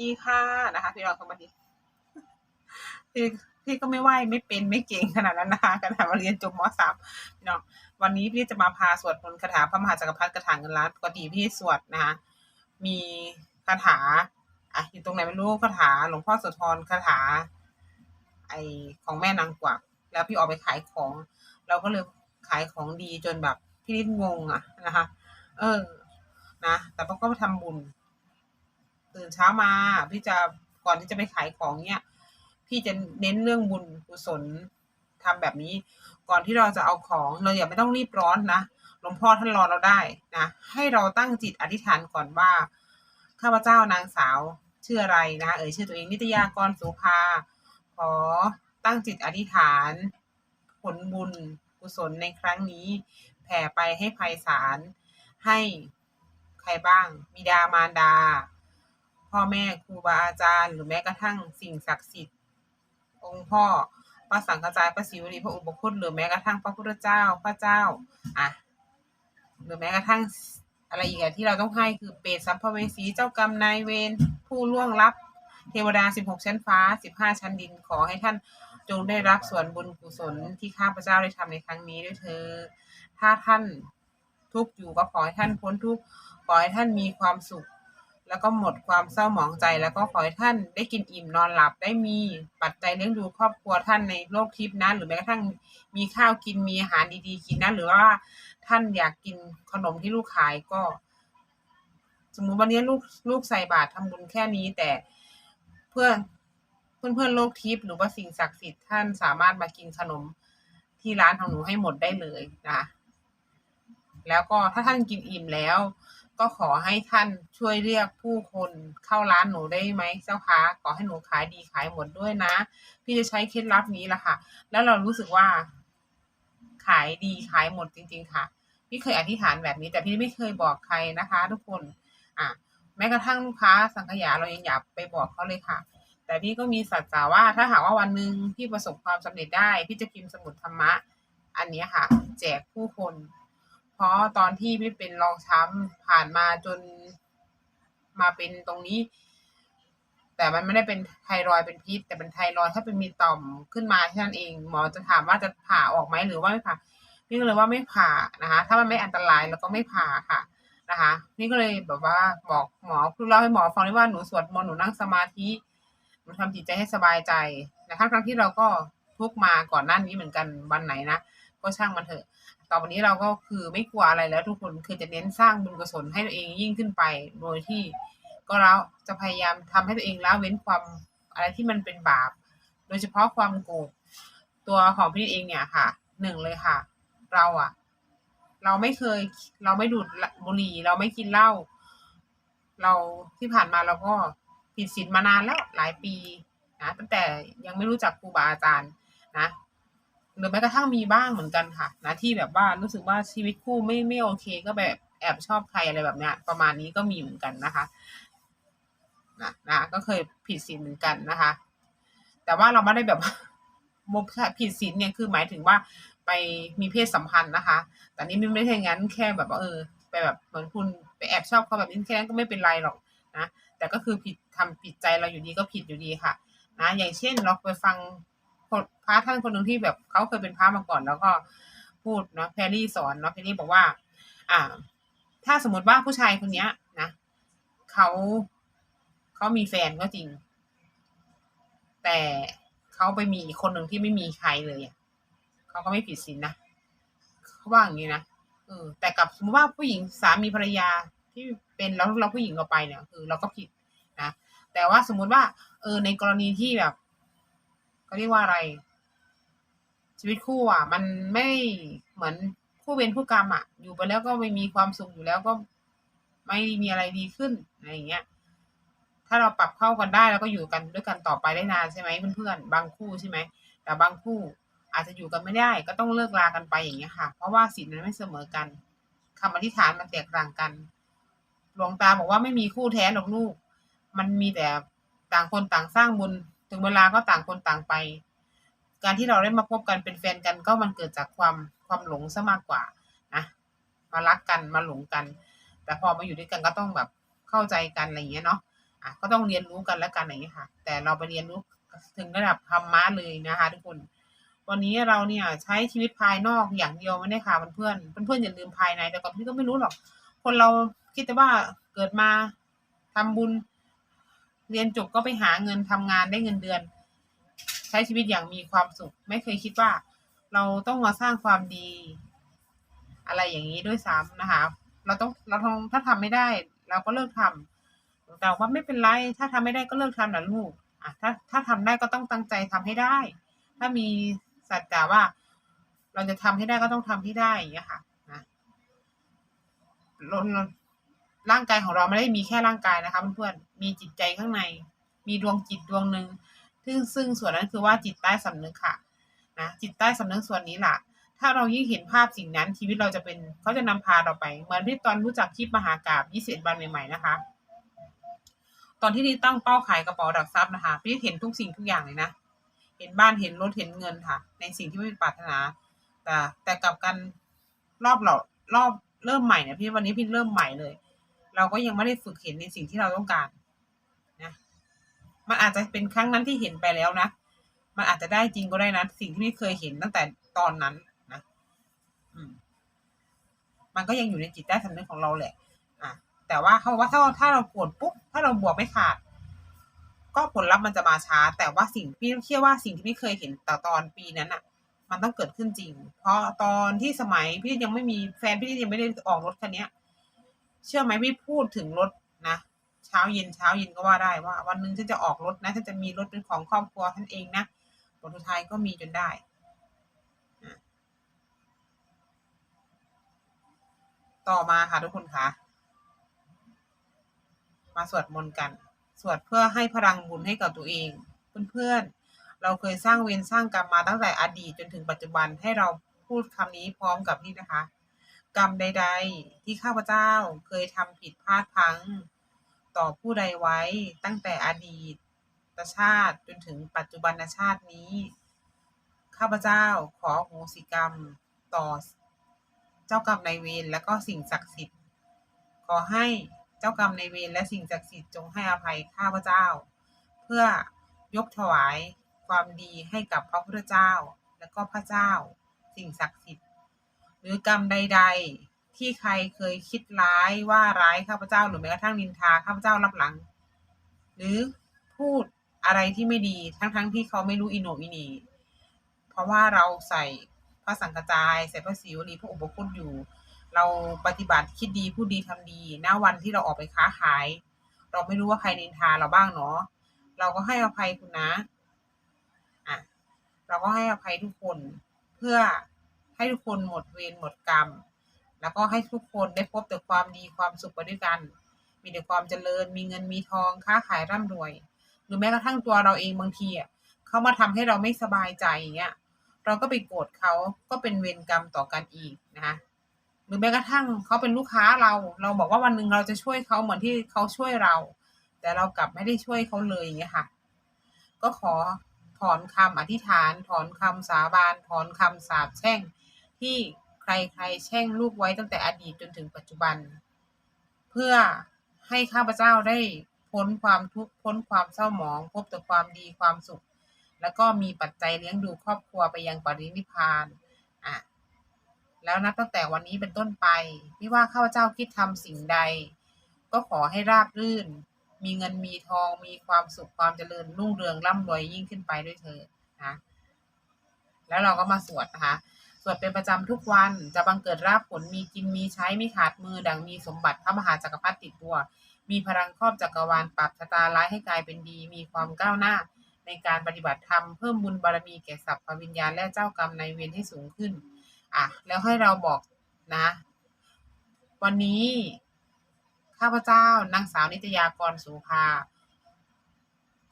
ดีค่ะนะคะพี่น้องสวัสดีพี่พี่ก็ไม่ไหวไม่เป็นไม่เก่งขนาดนั้นนะคะขนาดมาเรียนจบมสามพี่น้องวันนี้พี่จะมาพาสวดมนต์คาถาพระมหาจักรพรรดิกระถางเงินล้านปกติพี่สวดนะคะมีคาถาอะอยู่ตรงไหนไม่รู้คาถาหลวงพ่อโสธรคาถา ไอของแม่นางกวักแล้วพี่ออกไปขายของ เราก็เลยขายของดีจนแบบพี่นิดงงอะนะคะ เออนะแต่พอก็ทำบุญ ตื่นเช้ามาพี่จะก่อนที่จะไปขายของเนี่ยพี่จะเน้นเรื่องบุญกุศลทำแบบนี้ ก่อนที่เราจะเอาของเราอย่าไม่ต้องรีบร้อนนะหลวงพ่อท่านรอเราได้นะให้เราตั้งจิตอธิษฐานก่อนว่าข้าพเจ้านางสาวชื่ออะไรนะเอ่ยชื่อตัวเองนิตยากรสุภาขอตั้งจิตอธิษฐาน ผลบุญกุศลในครั้งนี้ แผ่ไปให้ภัยสารให้ใครบ้าง บิดามารดา พ่อแม่ครูบาอาจารย์ หรือแม้กระทั่งสิ่งศักดิ์สิทธิ์ องค์พ่อพระสังฆจายพระศิวลีพระอุปคุตหรือแม้กระทั่งพระพุทธเจ้าพระเจ้าอะหรือแม้กระทั่งอะไรอีกอะที่เราต้องให้คือเปรตสัมภเวสีเจ้ากรรมนายเวรผู้ล่วงลับ เทวดาสิบหกชั้นฟ้าสิบห้าชั้นดินขอให้ท่านจงได้รับส่วนบุญกุศลที่ข้าพเจ้าได้ทำในครั้งนี้ด้วยเธอ ถ้าท่านทุกข์อยู่ก็ขอให้ท่านพ้นทุกข์ขอให้ท่านมีความสุข แล้วก็หมดความเศร้าหมองใจ แล้วก็ขอให้ท่านได้กินอิ่มนอนหลับได้มีปัจจัยเลี้ยงดูครอบครัวท่านในโลกทิพย์นะหรือแม้กระทั่งมีข้าวกินมีอาหารดีๆ กินนะหรือว่าท่านอยากกินขนมที่ลูกขายก็ สมมุติวันนี้ลูกลูกใส่บาตรทำบุญแค่นี้แต่เพื่อนเพื่อนเพื่อนโลกทิพย์หรือว่าสิ่งศักดิ์สิทธิ์ท่านสามารถมากินขนมที่ร้านของหนูให้หมดได้เลยนะแล้วก็ถ้าท่านกินอิ่มแล้ว ก็ขอให้ท่านช่วยเรียกผู้คนเข้าร้านหนูได้ไหมเจ้าคะขอให้หนูขายดีขายหมดด้วยนะ พี่จะใช้เคล็ดลับนี้แหละค่ะ แล้วเรารู้สึกว่า ขายดีขายหมดจริง ๆ ค่ะ พี่เคยอธิษฐานแบบนี้ แต่พี่ไม่เคยบอกใครนะคะ ทุกคน อะแม้กระทั่งลูกค้าสังขยาเรายังอยากไปบอกเขาเลยค่ะ แต่พี่ก็มีสัจจาว่าถ้าหากว่าวันหนึ่งพี่ประสบความสำเร็จได้ พี่จะพิมพ์สมุดธรรมะ อันนี้ค่ะ แจกผู้คน เพราะตอนที่พี่เป็นรองช้ำผ่านมาจนมาเป็นตรงนี้ แต่มันไม่ได้เป็นไทรอยด์เป็นพิษ แต่เป็นไทรอยด์ถ้าเป็นมีต่อมขึ้นมาแค่นั้นเองหมอจะถามว่าจะผ่าออกไหมหรือว่าไม่ผ่าพี่ก็เลยว่าไม่ผ่านะคะ ถ้ามันไม่อันตรายแล้วก็ไม่ผ่าค่ะนะคะ นี่ก็เลยแบบว่าบอกหมอคือเล่าให้หมอฟังได้ว่าหนูสวดมนต์หนูนั่งสมาธิหนูทำจิตใจให้สบายใจนะคะครั้งที่เราก็ทุกมาก่อนหน้านี้เหมือนกันวันไหนนะก็ช่างมันเถอะ ต่อไปนี้เราก็คือไม่กลัวอะไรแล้วทุกคนคือจะเน้นสร้างบุญกุศลให้ตัวเองยิ่งขึ้นไป โดยที่ก็แล้วจะพยายามทำให้ตัวเองละเว้นความอะไรที่มันเป็นบาป โดยเฉพาะความโกรธตัวของพี่เองเนี่ยค่ะหนึ่งเลยค่ะ เราอะเราไม่เคย เราไม่ดูดบุหรี่ เราไม่กินเหล้าเราที่ผ่านมาเราก็ผิดศีลมานานแล้วหลายปีนะตั้งแต่ยังไม่รู้จักครูบาอาจารย์นะ หรือแม้กระทั่งมีบ้างเหมือนกันค่ะนะที่แบบว่ารู้สึกว่าชีวิตคู่ไม่ไม่โอเค ก็แบบแอบชอบใครอะไรแบบเนี้ยประมาณนี้ก็มีเหมือนกันนะคะนะนะก็เคยผิดศีลเหมือนกันนะคะ แต่ว่าเราไม่ได้แบบมุผิดศีลเนี่ยคือหมายถึงว่าไปมีเพศสัมพันธ์นะคะ แต่นี่ไม่ใช่งั้นแค่แบบว่าเออไปแบบเหมือนคุณไปแอบชอบเขาแบบนี้แค่นั้นก็ไม่เป็นไรหรอกนะแต่ก็คือผิดทำผิดใจเราอยู่ดีก็ผิดอยู่ดีค่ะนะอย่างเช่นเราไปฟัง พระท่านคนหนึ่งที่แบบเขาเคยเป็นพระมาก่อน แล้วก็พูดเนาะแพรรี่สอนเนาะแพรรี่บอกว่า อ่า ถ้าสมมติว่าผู้ชายคนเนี้ยนะเขาเขามีแฟนก็จริง แต่เขาไปมีอีกคนหนึ่งที่ไม่มีใครเลยอะเขาก็ไม่ผิดศีลนะเขาว่าอย่างนี้นะเออแต่กับสมมติว่าผู้หญิงสามีภรรยาที่เป็นแล้วเราผู้หญิงเราไปเนี่ยคือเราก็ผิดนะแต่ว่าสมมุติว่า เออในกรณีที่แบบ เขาเรียกว่าอะไร ชีวิตคู่อะ มันไม่เหมือนคู่เวรคู่กรรมอะ อยู่ไปแล้วก็ไม่มีความสุขอยู่แล้วก็ไม่มีอะไรดีขึ้นอะไรอย่างเงี้ย ถ้าเราปรับเข้ากันได้แล้วก็อยู่กันด้วยกันต่อไปได้นานใช่ไหมเพื่อนๆบางคู่ใช่ไหมแต่บางคู่อาจจะอยู่กันไม่ได้ ก็ต้องเลิกลากันไปอย่างเงี้ยค่ะ เพราะว่าศีลมันไม่เสมอกันคำอธิษฐานมันแตกต่างกันหลวงตาบอกว่าไม่มีคู่แท้หรอกลูก มันมีแต่ต่างคนต่างสร้างบุญ ถึงเวลาก็ต่างคนต่างไป การที่เราได้มาพบกันเป็นแฟนกันก็มันเกิดจากความความหลงซะมากกว่านะมารักกันมาหลงกัน แต่พอมาอยู่ด้วยกันก็ต้องแบบเข้าใจกันอะไรอย่างเงี้ยเนาะอะก็ต้องเรียนรู้กันแล้วกันอะไรอย่างนี้ยค่ะ แต่เราไปเรียนรู้ถึงระดับธรรมะเลยนะคะ ทุกคน วันนี้เราเนี่ยใช้ชีวิตภายนอกอย่างเดียวไม่ได้ค่ะเพื่อนเพื่อนอย่าลืมภายในแต่ก่อนพี่ก็ไม่รู้หรอก คนเราคิดแต่ว่าเกิดมาทำบุญ เรียนจบก็ไปหาเงินทำงานได้เงินเดือน ใช้ชีวิตอย่างมีความสุข ไม่เคยคิดว่า เราต้องมาสร้างความดี อะไรอย่างนี้ด้วยซ้ำนะคะ เราต้องเราทำถ้าทำไม่ได้ เราก็เลิกทำแต่ว่าไม่เป็นไร ถ้าทำไม่ได้ก็เลิกทำนะลูกอะถ้าถ้าทำได้ก็ต้องตั้งใจทำให้ได้ ถ้ามีสัจจะว่า เราจะทำให้ได้ก็ต้องทำให้ได้อย่างเงี้ยค่ะนะ ร่างกายของเราไม่ได้มีแค่ร่างกายนะคะเพื่อนๆมีจิตใจข้างใน มีดวงจิตดวงหนึ่งซึ่งซึ่งส่วนนั้นคือว่าจิตใต้สำนึกค่ะนะจิตใต้สำนึกส่วนนี้แหละถ้าเรายิ่งเห็นภาพสิ่งนั้นชีวิตเราจะเป็นเขาจะนำพาเราไป เหมือนที่ตอนรู้จักคลิปมหากราบ21วันใหม่ๆนะคะ ตอนที่นี่ตั้งเป้าขายกระเป๋าดักทรัพย์นะคะพี่เห็นทุกสิ่งทุกอย่างเลยนะเห็นบ้านเห็นรถเห็นเงินค่ะ ในสิ่งที่ไม่เปรารถนา แต่แต่กลับกันรอบเรารอบเริ่มใหม่เนี่ยพี่วันนี้พี่เริ่มใหม่เลย เราก็ยังไม่ได้ฝึกเห็นในสิ่งที่เราต้องการนะมันอาจจะเป็นครั้งนั้นที่เห็นไปแล้วนะมันอาจจะได้จริงก็ได้นะสิ่งที่ไม่เคยเห็นตั้งแต่ตอนนั้นนะอืม มันก็ยังอยู่ในจิตใต้สำนึกของเราแหละ อะ แต่ว่าเขาบอกว่าถ้าถ้าเราปวดปุ๊บถ้าเราบวกไม่ขาด ก็ผลลัพธ์มันจะมาช้า แต่ว่าสิ่งพี่เชื่อว่าสิ่งที่พี่เคยเห็นแต่ตอนปีนั้นอะ มันต้องเกิดขึ้นจริง เพราะตอนที่สมัยพี่ยังไม่มีแฟนพี่ยังไม่ได้ออกรถคันนี้ย เชื่อไหมพี่พูดถึงรถนะเช้าเย็นเช้าเย็นก็ว่าได้ว่า วันหนึ่งฉันจะออกรถนะฉันจะมีรถเป็นของครอบครัวท่านเองนะผลสุดท้ายก็มีจนได้ต่อมาค่ะทุกคนคะมาสวดมนต์กัน สวดเพื่อให้พลังบุญให้กับตัวเองเพื่อนๆเราเคยสร้างเวรสร้างกรรมมาตั้งแต่อดีตจนถึงปัจจุบันให้เราพูดคำนี้พร้อมกับนี่นะคะ กรรมใด ๆ ที่ข้าพเจ้าเคยทำผิดพลาดพัง ต่อผู้ใดไว้ตั้งแต่อดีตชาติจนถึงปัจจุบันชาตินี้ ข้าพเจ้าขอโหสิกรรมต่อเจ้ากรรมนายเวรและก็สิ่งศักดิ์สิทธิ์ ขอให้เจ้ากรรมนายเวรและสิ่งศักดิ์สิทธิ์จงให้อภัยข้าพเจ้า เพื่อยกถวายความดีให้กับพระพุทธเจ้าและก็พระเจ้า สิ่งศักดิ์สิทธิ์ หรือกรรมใด ๆ ที่ใครเคยคิดร้ายว่าร้ายข้าพเจ้าหรือแม้กระทั่งนินทาข้าพเจ้ารับหลัง หรือพูดอะไรที่ไม่ดีทั้งๆทที่เขาไม่รู้อิโนอินีเพราะว่าเราใส่พระสังฆจายใส่พระศิวลีพระอุปคุตอยู่ เราปฏิบัติคิดดีพูดดีทำดีณวันที่เราออกไปค้าขาย เราไม่รู้ว่าใครนินทาเราบ้างเนาะเราก็ให้อภัยคุณนะอะเราก็ให้อภัยทุกคนเพื่อ ให้ทุกคนหมดเวรหมดกรรม แล้วก็ให้ทุกคนได้พบแต่ความดีความสุขไปด้วยกัน มีแต่ความเจริญ มีเงินมีทองค้าขายร่ำรวย หรือแม้กระทั่งตัวเราเองบางทีอะเขามาทำให้เราไม่สบายใจอย่างเงี้ยเราก็ไปโกรธเขาก็เป็นเวรกรรมต่อกันอีกนะคะหรือแม้กระทั่งเขาเป็นลูกค้าเรา เราบอกว่าวันหนึ่งเราจะช่วยเขาเหมือนที่เขาช่วยเรา แต่เรากลับไม่ได้ช่วยเขาเลยอย่างเงี้ยค่ะ ก็ขอถอนคำอธิษฐาน ถอนคำสาบาน ถอนคำสาปแช่ง ที่ใครๆแช่งลูกไว้ตั้งแต่อดีตจนถึงปัจจุบัน เพื่อให้ข้าพเจ้าได้พ้นความทุกข์พ้นความเศร้าหมอง พบแต่ความดีความสุข แล้วก็มีปัจจัยเลี้ยงดูครอบครัวไปยังปรินิพานอะแล้วนับตั้งแต่วันนี้เป็นต้นไป ไม่ว่าข้าพเจ้าคิดทำสิ่งใด ก็ขอให้ราบรื่น มีเงินมีทอง มีความสุขความเจริญรุ่งเรืองร่ำรวยยิ่งขึ้นไปด้วยเถิดนะแล้วเราก็มาสวดนะคะ สวดเป็นประจำทุกวันจะบังเกิดราบผลมีกินมีใช้ไม่ขาดมือดังมีสมบัติพระมหาจักรพรรดิติดตัว มีพลังครอบจักรวาลปรับชะตาร้ายให้กลายเป็นดี มีความก้าวหน้า ในการปฏิบัติธรรมเพิ่มบุญบารมีแก่สัพพวิญญาณและเจ้ากรรมในายเวรให้สูงขึ้นอะแล้วให้เราบอกนะ วันนี้ข้าพเจ้านางสาวนิตยากรสุภา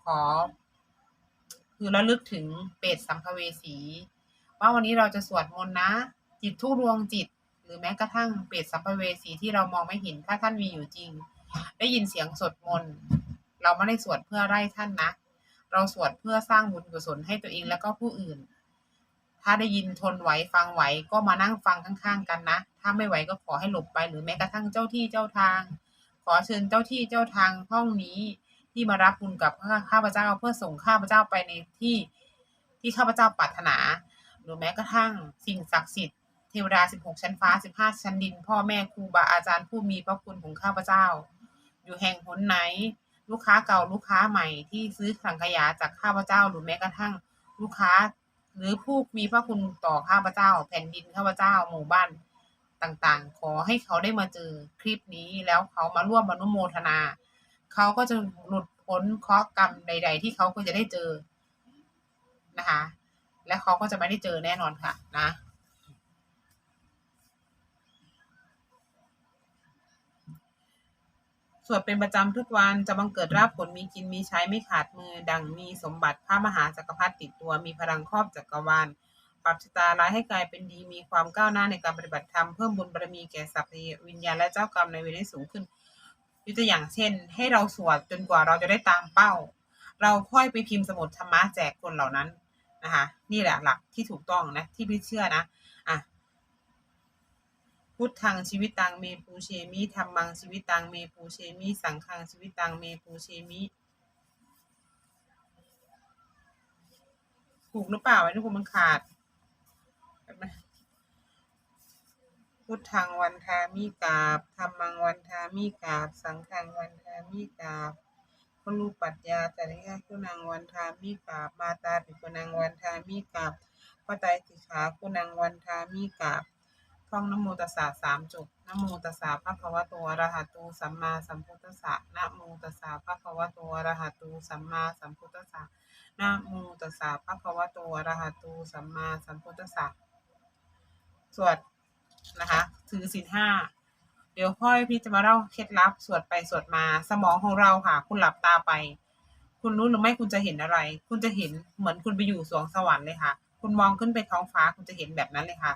ขอ คือระลึกถึงเปรตสัมภเวสี ว่าวันนี้เราจะสวดมนต์นะ จิตทุกดวงจิต หรือแม้กระทั่งเปรตสัมภเวสีที่เรามองไม่เห็นถ้าท่านมีอยู่จริง ได้ยินเสียงสวดมนต์เราไม่ได้สวดเพื่อไล่ท่านนะ เราสวดเพื่อสร้างบุญกุศลให้ตัวเองแล้วก็ผู้อื่น ถ้าได้ยินทนไหวฟังไหวก็มานั่งฟังข้างๆกันนะ ถ้าไม่ไหวก็ขอให้หลบไป หรือแม้กระทั่งเจ้าที่เจ้าทาง ขอเชิญเจ้าที่เจ้าทางห้องนี้ที่มารับบุญกับข้าพเจ้าเพื่อส่งข้าพเจ้าไปในที่ที่ข้าพเจ้าปรารถนา หรือแม้กระทั่งสิ่งศักดิ์สิทธิ์เทวดา 16 ชั้นฟ้า 15 ชั้นดิน พ่อแม่ครูบาอาจารย์ผู้มีพระคุณของข้าพเจ้า อยู่แห่งหนไหน ลูกค้าเก่าลูกค้าใหม่ที่ซื้อสังขยาจากข้าพเจ้า หรือแม้กระทั่งลูกค้า หรือผู้มีพระคุณต่อข้าพเจ้า แผ่นดินข้าพเจ้าหมู่บ้านต่างๆ ขอให้เขาได้มาเจอคลิปนี้แล้วเขามาร่วมอนุโมทนา เขาก็จะหลุดพ้นเคราะห์กรรมใด ๆ ที่เขาก็จะได้เจอนะคะ และเขาก็จะไม่ได้เจอแน่นอนค่ะนะสวดเป็นประจำทุกวันจะบังเกิดราบผลมีกินมีใช้ไม่ขาดมือ ดังมีสมบัติพระมหาจักรพรรดิติดตัวมีพลังครอบจักรวาลปรับชะตาร้ายให้กลายเป็นดีมีความก้าวหน้าในการปฏิบัติธรรมเพิ่มบุญบารมีแก่สัพเพวิญญาณและเจ้ากรรมในเวรให้สูงขึ้นยกตัวอย่างเช่น ให้เราสวดจนกว่าเราจะได้ตามเป้า เราค่อยไปพิมพ์สมุดธรรมะแจกคนเหล่านั้น นะคะนี่แหละหลักที่ถูกต้องนะที่พี่เชื่อนะอะพุทธังชีวิตตังเมปูเชมิธรรมังชีวิตตังเมปูเชมิสังฆังชีวิตตังเมปูเชมิถูกหรือเปล่าไอ้ทุกคนมันขาดพุทธังวันทามิกาบธรรมังวันทามิกาบ สังฆังวันทามิกาบ คุลูปัญญาจริยาคุณังวันทามิกาบมาตาปิกุนังวันทามิกาบพระไตรสิกขาคุณังวันทามิกาบท่องนโมตัสสะสามจบนโมตัสสะภะคะวะตอะระหะโตสัมมาสัมพุทธัสสะนโมตัสสะภะคะวะตอะระหะโตสัมมาสัมพุทธัสสะนโมตัสสะภะคะวะตอะระหะโตสัมมาสัมพุทธัสสะสวดนะคะถือศีลห้า เดี๋ยวพ่อยพี่จะมาเล่าเคล็ดลับสวดไปสวดมา สมองของเราค่ะ คุณหลับตาไป คุณรู้หรือไม่คุณจะเห็นอะไร คุณจะเห็นเหมือนคุณไปอยู่สวงสวรรค์เลยค่ะ คุณมองขึ้นไปท้องฟ้าคุณจะเห็นแบบนั้นเลยค่ะ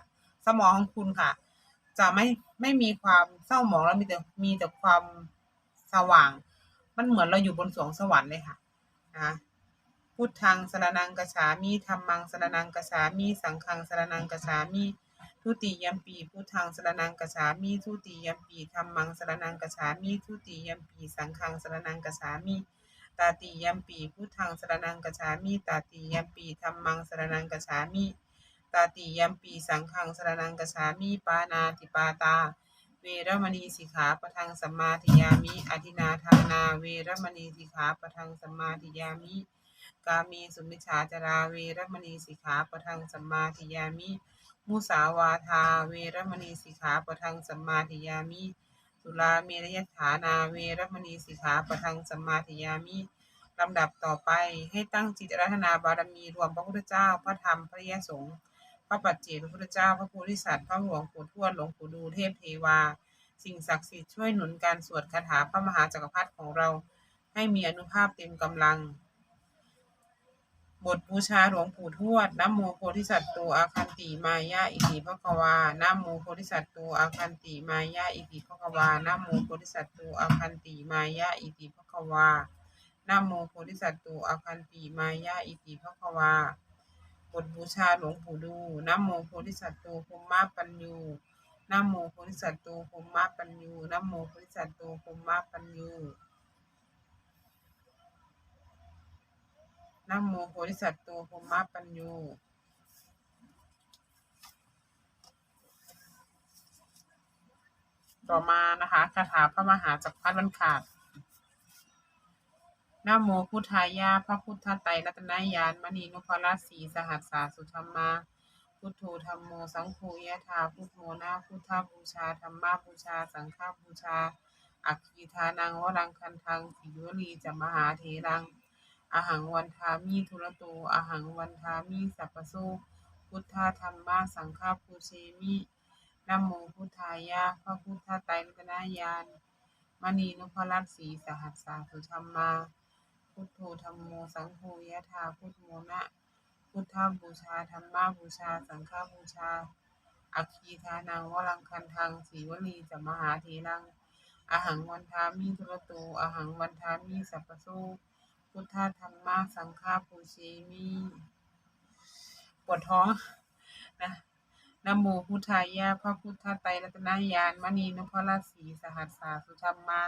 สมองของคุณค่ะ จะไม่ไม่มีความเศร้าหมองแล้วมีแต่มีแต่ความสว่าง มันเหมือนเราอยู่บนสวงสวรรค์เลยค่ะนะพุทธังสรนังกระฉามิธรรมังสรนังกระฉามิสังฆังสรนังกระฉามิ ทุติยมปีพุทธังสรนังกฉามิทุติยมปีธรรมังสรนังกฉามิทุติยมปีสังฆังสรนังกฉามิตาติยมปีพุทธังสรนังกฉามิตาติยมปีธรรมังสรนังกฉามิตาติยมปีสังฆังสรนังกฉามิปานาติปาตา เวรมณีสิกขาปะทังสัมมาทิยามิอธินาทานา เวรมณีสิกขาปะทังสัมมาทิยามิ กามีสุมิชฌาจาราเวรมณีสิกขาปะทังสัมมาทิยามิ มุสาวาทา เวรมณีสิกขาปะทังสัมมาทิยามิสุราเมรยฐานาเวรมณีสิกขาปะทังสัมมาทิยามิลำดับต่อไปให้ตั้งจิตรัตนาบารมีรวมพระพุทธเจ้า พระธรรมพระยสงฆ์พระปัจเจกพระพุทธเจ้า พระโพธิสัตว์พระหลวงปู่ทวดหลวงปู่ดูเทพเทวา สิ่งศักดิ์สิทธิ์ช่วยหนุนการสวดคาถาพระมหาจักรพรรดิของเรา ให้มีอนุภาพเต็มกำลัง บทบูชาหลวงปู่ทวดนะโมโพธิสัตว์ตัวอาคันติมายาอิติภควานะโมโพธิสัตว์ตัวอาคันติมายาอิติภควานะโมโพธิสัตว์ตัวอาคันติมายาอิติภควานะโมโพธิสัตว์ตัวอาคันติมายาอิติภควาบทบูชาหลวงปู่ดูนะโมโพธิสัตว์ตภูมิมาปัญญูนะโมโพธิสัตว์ตภูมิมาปัญญูนะโมโพธิสัตว์ตภูมิมาปัญญู นโมโพธิสัตว์ตภูมิมาปัญญูต่อมานะคะคาถาพระมหาจักรพรรดิวันขาดนโมพุทธายา พระพุทธไตรรัตนายานมณีนุพราสีสหัสสาสุธรรมา พุทโธธรรมโม สังโฆยะธาพุทโธนาพุทธบูชาธรรมาบูชา สังฆบูชา อัคคีทานังวรังคันทังสิวลีจะมหาเทรัง อาหังวันทามิทุระโตอหังวันทามิสัพพโสพุทธาธรรมาสังฆาปูเชมินโมพุทธายาพระพุทธไตรรัตนายานมณีนุพรัตสีสหัสสาสุธรรมา พุทโธธรรมโมสังโฆยะธาพุทโมนะพุทธาบูชาธรรมาบูชา สังฆาบูชา อัคคีทานังวรังคันทังสีวลีจะมมหาเทรังอาหังวันทามิทุระโตอหังวันทามิสัพพโส พุทธธรรมาสังฆาปูเชมิปวดท้องนะนโมพุทธายะพระพุทธไตรรัตนายานมณีนพราชสีสหัสสาสุธรรมา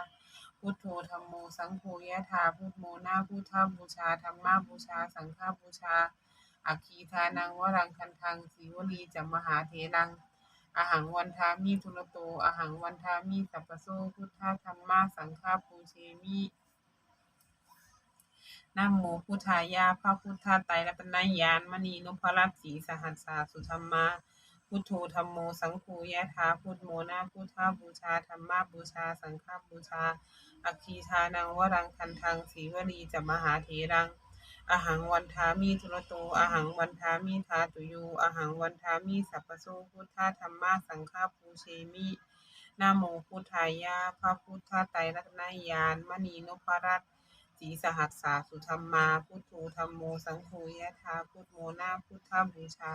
พุทโธธรรมโมสังโฆยะถาพุทโมนาพุทธาบูชาธรรมาบูชา สังฆาบูชา อัคคีทานังวรังคันทังสีวลีจัมมหาเทรังอาหังวันทามิทุรโตอาหังวันทามิสัพพโสพุทธาธรรมาสังฆาปูเชมิ นะโมพุทธายาพระพุทธาไตรรัตนายานมณีนพรัตน์ศีสหัสสาสุธรรมา พุทโธธรรมโมสังโฆยะถาพุทโมนาพุทธาบูชาธรรมาบูชา สังฆบูชาอัคคีทานังวรังคันทังสีวลีจัมหาเถรังอาหังวันทามิทุรโตอาหังวันทามิทาตุยูอาหังวันทามิสัพพโสพุทธาธรรมาสังฆาปูเชมินะโมพุทธายาพระพุทธไตรรัตนายานมณีนพรัตน์ ศรีสหัสสาสุธรรมา พุทโธธรรมโม สังโฆยะถาพุทโมนาพุทธบูชา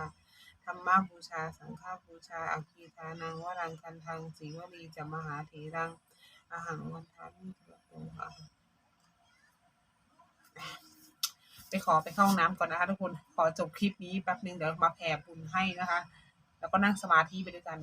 ธรรมบูชา สังฆบูชาอัคคีทานังวรังคันทังสีวลีจะมหาเถรังอาหังวันทามิทุรโตอาหังไปขอไปเข้าห้องน้ำก่อนนะคะทุกคน ขอจบคลิปนี้แป๊บนึงเดี๋ยวมาแผ่บุญให้นะคะ แล้วก็นั่งสมาธิไปด้วยกัน